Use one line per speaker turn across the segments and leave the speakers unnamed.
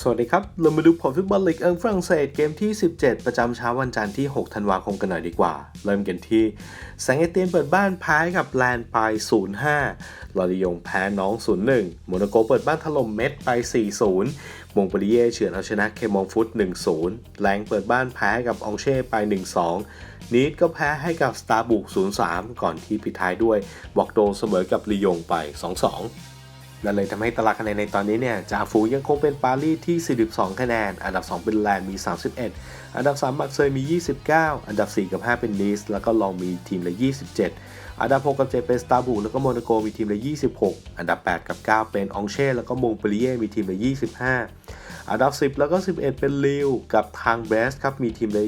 สวัสดีครับ เรามาดูผลฟุตบอลลีกเอิงฝรั่งเศสเกมที่ 17 ประจำเช้าวันจันทร์ที่ 6 ธันวาคมกันหน่อยดีกว่า เริ่มกันที่แสงเอเตียนเปิดบ้านแพ้กับแลนด์ไป 0-5 ลอริยงแพ้น้อง 0-1 โมนาโกเปิดบ้านถล่มเม็ดไป 4-0 มงปริเย่เฉือนเอาชนะเคมองฟุต 1-0แรงเปิดบ้านแพ้กับองเช่ไป 1-2 นีดก็แพ้ให้กับสตาร์บุก 0-3 ก่อนที่ปิดท้ายด้วยบอกโดเสมอกับลียงไป 2-2 นั่นเลยทำให้ตารางคะแนนในตอนนี้เนี่ยจ่าฝูงยังคงเป็นปารีสที่ 42 คะแนน อันดับ 2 เป็นแลนด์มี 31 อันดับ3บักเซยมี 29 อันดับ 4 กับ 5 เป็นนีสแล้วก็ลองมีทีมละ 27 อันดับ 6 กับ 7 เป็นสตาร์บูแล้วก็โมนาโกมีทีมละ 26 อันดับ 8 กับ 9 เป็นองเช่แล้วก็มงเปรีเย่มีทีมละ 25อันดับ 10 แล้วก็ 11 เป็นลิวกับทางเบสครับ มีทีมละ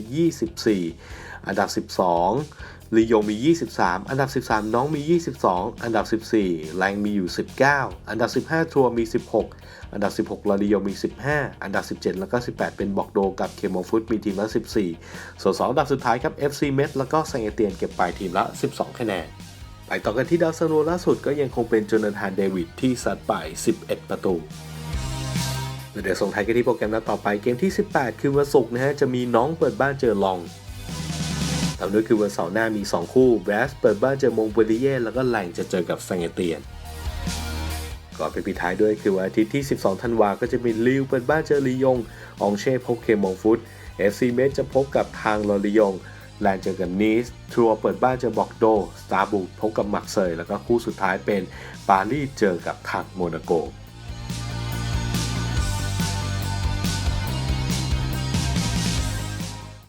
24 อันดับ 12 ลีโยมี 23 อันดับ 13 น้องมี 22 อันดับ 14 แรงมีอยู่ 19 อันดับ 15 ทัวร์มี 16 อันดับ 16ลาลีโยมี 15 อันดับ 17 แล้วก็ 18 เป็นบอกโดกับเคมอฟุตมีทีมละ 14 ส่วน 2 อันดับสุดท้ายครับ FC เมทแล้วก็แซงเอเตียนเก็บไปทีมละ 12 คะแนน ไปต่อกันที่ดาวซันโวล่าสุดก็ยังคงเป็นโจนาธานเดวิดที่ซัดไป 11 ประตูเดี๋ยวส่งท้ายกันที่โปรแกรมนัดต่อไปเกมที่ 18 คือวันศุกร์นะฮะจะมีน้องเปิดบ้านเจอลอง ตามด้วยคือวันเสาร์หน้ามี 2 คู่แบรสเปิดบ้านเจอมงเบริเย่แล้วก็แหลงจะเจอกับแซงเอเตียนก่อนไปปิดท้ายด้วยคือวันอาทิตย์ที่ 12 ธันวาก็จะมีลิวเปิดบ้านเจอลียง องเช่พบเคมองฟุตเอฟซีเมจะพบกับทางลอริยงแลนเจอกับนีสทัวร์เปิดบ้านเจอบอกโด สตาร์บุกพบกับมักเซยแล้วก็คู่สุดท้ายเป็นปารีสเจอกับทางโมนาโก